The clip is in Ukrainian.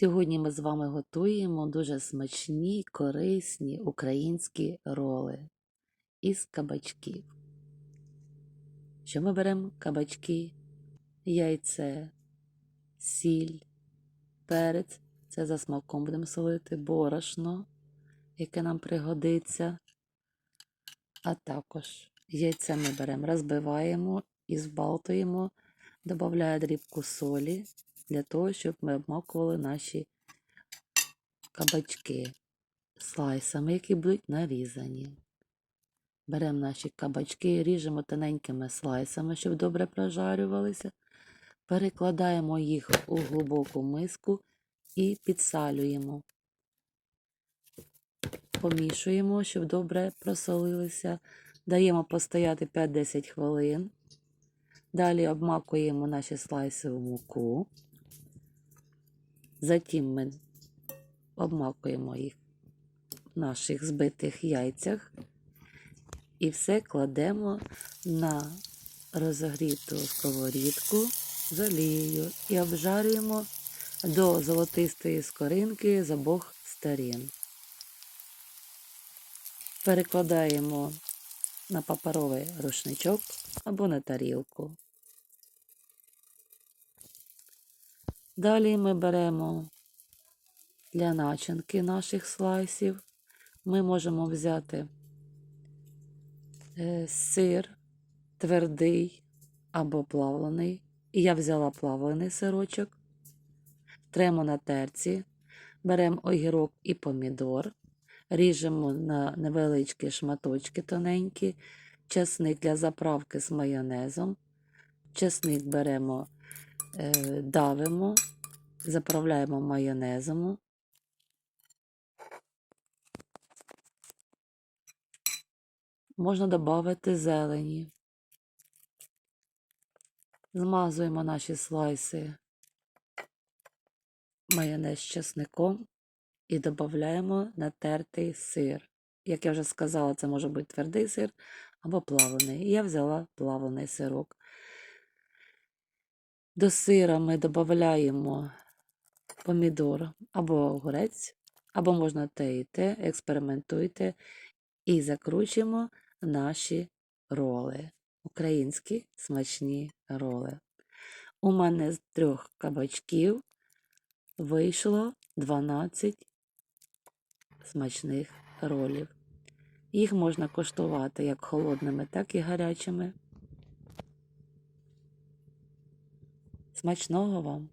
Сьогодні ми з вами готуємо дуже смачні, корисні українські роли із кабачків. Що ми беремо? Кабачки, яйце, сіль, перець. Це за смаком будемо солити, борошно, яке нам пригодиться. А також яйце ми беремо, розбиваємо і збалтуємо, додаємо дрібку солі для того, щоб ми обмакували наші кабачки слайсами, які будуть нарізані. Беремо наші кабачки, ріжемо тоненькими слайсами, щоб добре прожарювалися. Перекладаємо їх у глибоку миску і підсалюємо. Помішуємо, щоб добре просолилися. Даємо постояти 5-10 хвилин. Далі обмакуємо наші слайси у муку. Затім ми обмакуємо їх в наших збитих яйцях і все кладемо на розогріту сковорідку з олією і обжарюємо до золотистої скоринки з обох сторін. Перекладаємо на паперовий рушничок або на тарілку. Далі ми беремо для начинки наших слайсів. Ми можемо взяти е, сир твердий або плавлений. І я взяла плавлений сирочок. Тремо на терці, беремо огірок і помідор, ріжемо на невеличкі шматочки тоненькі, чесник для заправки з майонезом. Чесник беремо, давимо, заправляємо майонезом. Можна додати зелені. Змазуємо наші слайси майонез з чесником і додаємо натертий сир. Як я вже сказала, це може бути твердий сир або плавлений. Я взяла плавлений сирок. До сира ми додаємо помідор або огурець, або можна те і те, експериментуйте і закручуємо наші роли. Українські смачні роли. У мене з трьох кабачків вийшло 12 смачних ролів. Їх можна коштувати як холодними, так і гарячими. Смачного вам!